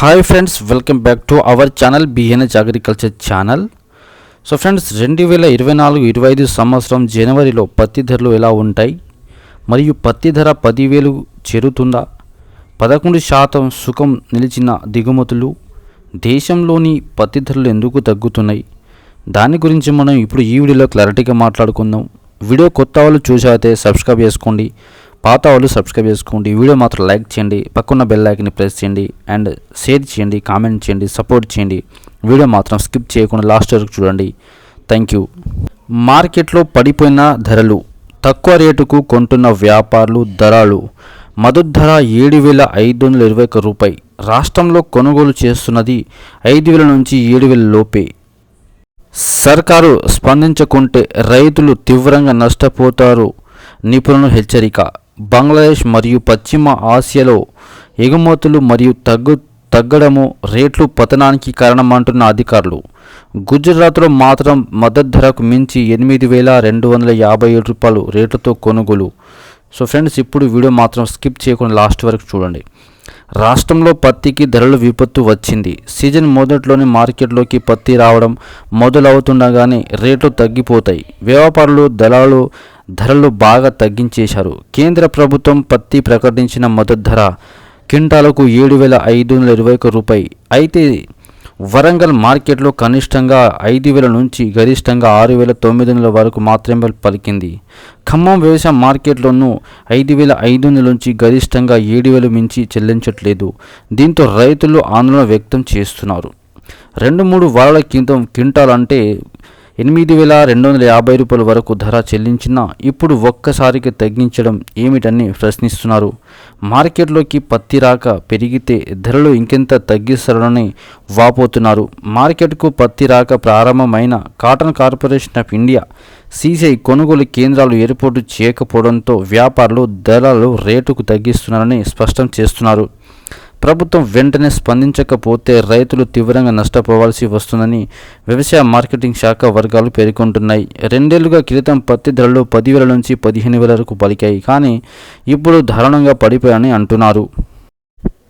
Hi friends welcome back to our channel BNH agriculture channel so friends రెండు వేల ఇరవై నాలుగు ఇరవై ఐదు సంవత్సరం జనవరిలో పత్తి ధరలు ఎలా ఉంటాయి? మరియు పత్తి ధర పదివేలు చేరుతుందా? పదకొండు శాతం సుఖం నిలిచిన దిగుమతులు దేశంలోని పత్తి ధరలు ఎందుకు తగ్గుతున్నాయి? దాని గురించి మనం ఇప్పుడు ఈ వీడియోలో క్లారిటీగా మాట్లాడుకుందాం. వీడియో కొత్త వాళ్ళు చూసాయితే సబ్స్క్రైబ్ చేసుకోండి. పాత వాళ్ళు సబ్స్క్రైబ్ చేసుకోండి. వీడియో మాత్రం లైక్ చేయండి. పక్కన బెల్ ఐకన్ని ప్రెస్ చేయండి అండ్ షేర్ చేయండి కామెంట్ చేయండి సపోర్ట్ చేయండి. వీడియో మాత్రం స్కిప్ చేయకుండా లాస్ట్ వరకు చూడండి. థ్యాంక్ యూ మార్కెట్లో పడిపోయిన ధరలు తక్కువ రేటుకు కొంటున్న వ్యాపారులు ధరలు మద్దతు ధర ఏడు వేల ఐదు వందల ఇరవై ఒక్క రూపాయి. రాష్ట్రంలో కొనుగోలు చేస్తున్నది ఐదు వేల నుంచి ఏడు వేల లోపే. సర్కారు స్పందించకుంటే రైతులు తీవ్రంగా నష్టపోతారు. నిపుణుల హెచ్చరిక. బంగ్లాదేశ్ మరియు పశ్చిమ ఆసియాలో ఎగుమతులు మరియు తగ్గు తగ్గడము రేట్లు పతనానికి కారణమంటున్న అధికారులు. గుజరాత్లో మాత్రం మద్దతు ధరకు మించి ఎనిమిది వేల రెండు వందల యాభై ఏడు రూపాయలు రేట్లతో కొనుగోలు. సో ఫ్రెండ్స్ ఇప్పుడు వీడియో మాత్రం స్కిప్ చేయకుండా లాస్ట్ వరకు చూడండి. రాష్ట్రంలో పత్తికి ధరలు విపత్తు వచ్చింది. సీజన్ మొదట్లోనే మార్కెట్లోకి పత్తి రావడం మొదలవుతుండగానే రేట్లు తగ్గిపోతాయి. వ్యాపారులు దళాలు ధరలు బాగా తగ్గించేశారు. కేంద్ర ప్రభుత్వం పత్తి ప్రకటించిన మద్దతు ధర క్వింటాలకు ఏడు వేల ఐదు వందల ఇరవై ఒక్క రూపాయి. అయితే వరంగల్ మార్కెట్లో కనిష్టంగా ఐదు వేల నుంచి గరిష్టంగా ఆరు వేల తొమ్మిది వందల వరకు మాత్రమే పలికింది. ఖమ్మం వ్యవసాయ మార్కెట్లోనూ ఐదు వేల ఐదు వందల నుంచి గరిష్టంగా ఏడు వేలు మించి చెల్లించట్లేదు. దీంతో రైతులు ఆందోళన వ్యక్తం చేస్తున్నారు. రెండు మూడు వారాల క్రితం క్వింటాల్ అంటే ఎనిమిది వేల రెండు వందల యాభై రూపాయల వరకు ధర చెల్లించినా ఇప్పుడు ఒక్కసారికి తగ్గించడం ఏమిటని ప్రశ్నిస్తున్నారు. మార్కెట్లోకి పత్తి రాక పెరిగితే ధరలు ఇంకెంత తగ్గిస్తారని వాపోతున్నారు. మార్కెట్కు పత్తి రాక ప్రారంభమైన cotton corporation of India CCI కొనుగోలు కేంద్రాలు ఏర్పాటు చేయకపోవడంతో వ్యాపారులు ధరలు రేటుకు తగ్గిస్తున్నారని స్పష్టం చేస్తున్నారు. ప్రభుత్వం వెంటనే స్పందించకపోతే రైతులు తీవ్రంగా నష్టపోవాల్సి వస్తుందని వ్యవసాయ మార్కెటింగ్ శాఖ వర్గాలు పేర్కొంటున్నాయి. రెండేళ్ళుగా క్రితం పత్తి ధరలు పదివేల నుంచి పదిహేను వేల వరకు పలికాయి. కానీ ఇప్పుడు దారుణంగా పడిపోయాయని అంటున్నారు.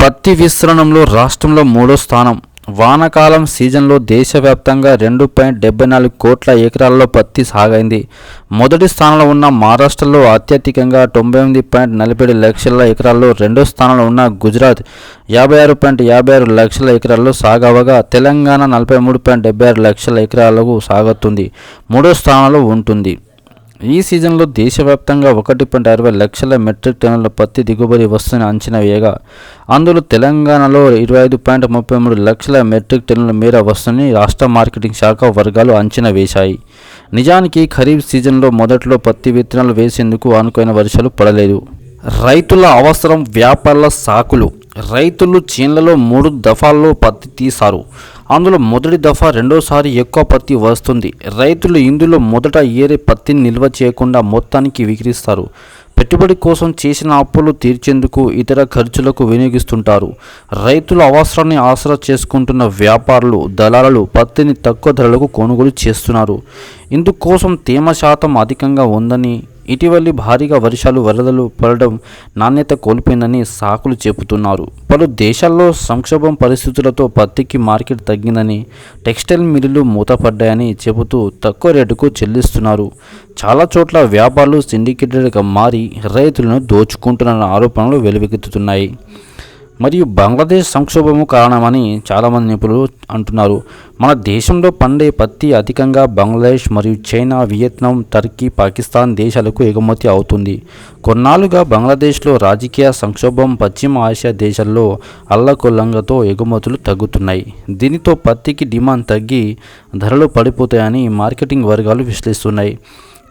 పత్తి విస్తరణంలో రాష్ట్రంలో మూడో స్థానం. వానాకాలం సీజన్లో దేశవ్యాప్తంగా రెండు పాయింట్ డెబ్బై నాలుగు కోట్ల ఎకరాల్లో పత్తి సాగైంది. మొదటి స్థానంలో ఉన్న మహారాష్ట్రలో అత్యధికంగా తొంభై ఎనిమిది పాయింట్ నలభై ఏడు లక్షల ఎకరాల్లో రెండో స్థానంలో ఉన్న గుజరాత్ యాభై ఆరు పాయింట్ యాభై ఆరు లక్షల ఎకరాల్లో సాగవగా తెలంగాణ నలభై మూడు పాయింట్ డెబ్బై ఆరు లక్షల ఎకరాలకు సాగుతుంది. మూడో స్థానంలో ఉంటుంది. ఈ సీజన్లో దేశవ్యాప్తంగా ఒకటి పాయింట్ అరవై లక్షల మెట్రిక్ టన్నుల పత్తి దిగుబడి వస్తుందని అంచనా వేయగా అందులో తెలంగాణలో ఇరవై ఐదు పాయింట్ ముప్పై మూడు లక్షల మెట్రిక్ టన్నుల మేర వస్తుందని రాష్ట్ర మార్కెటింగ్ శాఖ వర్గాలు అంచనా వేశాయి. నిజానికి ఖరీఫ్ సీజన్లో మొదట్లో పత్తి విత్తనాలు వేసేందుకు అనుకైన వర్షాలు పడలేదు. రైతుల అవసరం వ్యాపారుల సాకులు రైతులు చేన్లలో మూడు దఫాల్లో పత్తి తీశారు. అందులో మొదటి దఫా రెండోసారి ఎక్కువ పత్తి వస్తుంది. రైతులు ఇందులో మొదట ఏరే పత్తిని నిల్వ చేయకుండా మొత్తానికి విక్రిస్తారు పెట్టుబడి కోసం చేసిన అప్పులు తీర్చేందుకు ఇతర ఖర్చులకు వినియోగిస్తుంటారు. రైతుల అవసరాన్ని ఆసరా చేసుకుంటున్న వ్యాపారులు దళాలు పత్తిని తక్కువ ధరలకు కొనుగోలు చేస్తున్నారు. ఇందుకోసం తేమ శాతం అధికంగా ఉందని ఇటీవలి భారీగా వర్షాలు వరదలు పడడం నాణ్యత కోల్పోయిందని సాకులు చెబుతున్నారు. పలు దేశాల్లో సంక్షోభం పరిస్థితులతో పత్తికి మార్కెట్ తగ్గిందని టెక్స్టైల్ మిల్లులు మూతపడ్డాయని చెబుతూ తక్కువ రేటుకు చెల్లిస్తున్నారు. చాలా చోట్ల వ్యాపారులు సిండికేటెడ్గా మారి రైతులను దోచుకుంటున్న ఆరోపణలు వెలువెక్కుతున్నాయి మరియు బంగ్లాదేశ్ సంక్షోభము కారణమని చాలామంది నిపుణులు అంటున్నారు. మన దేశంలో పండే పత్తి అధికంగా బంగ్లాదేశ్ మరియు చైనా వియత్నాం టర్కీ పాకిస్తాన్ దేశాలకు ఎగుమతి అవుతుంది. కొన్నాళ్ళుగా బంగ్లాదేశ్లో రాజకీయ సంక్షోభం పశ్చిమ ఆసియా దేశాల్లో అల్లకొల్లంగతో ఎగుమతులు తగ్గుతున్నాయి. దీనితో పత్తికి డిమాండ్ తగ్గి ధరలు పడిపోతాయని మార్కెటింగ్ వర్గాలు విశ్లేషిస్తున్నాయి.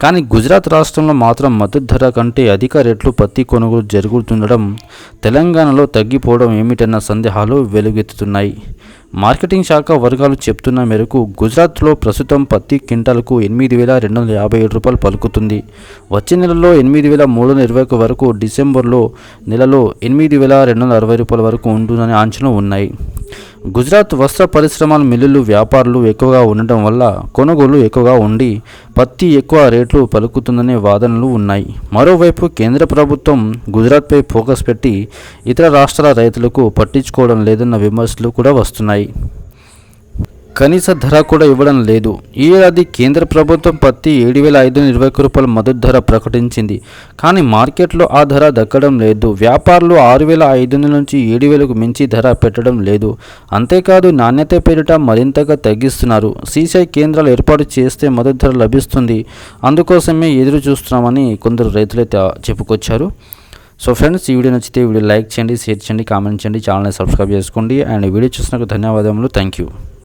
కానీ గుజరాత్ రాష్ట్రంలో మాత్రం మద్దతు ధర కంటే అధిక రేట్లు పత్తి కొనుగోలు జరుగుతుండడం తెలంగాణలో తగ్గిపోవడం ఏమిటన్న సందేహాలు వెలుగెత్తుతున్నాయి మార్కెటింగ్ శాఖ వర్గాలు చెప్తున్న మేరకు గుజరాత్లో ప్రస్తుతం పత్తి క్వింటాలకు ఎనిమిది వేల రెండు వందల యాభై ఏడు రూపాయలు పలుకుతుంది. వచ్చే నెలలో ఎనిమిది వేల మూడు వందల ఇరవై ఒక వరకు డిసెంబర్లో నెలలో ఎనిమిది వేల రెండు వందల అరవై రూపాయల వరకు ఉంటుందనే అంచనా ఉన్నాయి. గుజరాత్ వస్త్ర పరిశ్రమల మిల్లులు వ్యాపారులు ఎక్కువగా ఉండటం వల్ల కొనుగోలు ఎక్కువగా ఉండి పత్తి ఎక్కువ రేట్లు పలుకుతుందనే వాదనలు ఉన్నాయి. మరోవైపు కేంద్ర ప్రభుత్వం గుజరాత్పై ఫోకస్ పెట్టి ఇతర రాష్ట్రాల రైతులకు పట్టించుకోవడం లేదన్న విమర్శలు కూడా వస్తున్నాయి. కనీస ధర కూడా ఇవ్వడం లేదు. ఈ ఏడాది కేంద్ర ప్రభుత్వం పత్తి ఏడు వేల ఐదు వందల ఇరవై రూపాయల మద్దతు ధర ప్రకటించింది. కానీ మార్కెట్లో ఆ ధర దక్కడం లేదు. వ్యాపారులు ఆరు వేల ఐదు వందల నుంచి ఏడు వేలకు మించి ధర పెట్టడం లేదు. అంతేకాదు నాణ్యత పేరిట మరింతగా తగ్గిస్తున్నారు. సీసీఐ కేంద్రాలు ఏర్పాటు చేస్తే మద్దతు ధర లభిస్తుంది. అందుకోసమే ఎదురు చూస్తున్నామని కొందరు రైతులైతే చెప్పుకొచ్చారు. సో ఫ్రెండ్స్ ఈ వీడియో నచ్చితే వీడియో లైక్ చేయండి షేర్ చేయండి కామెంట్ చేయండి ఛానల్ని సబ్స్క్రైబ్ చేసుకోండి. అండ్ వీడియో చూసినందుకు ధన్యవాదములు. Thank you.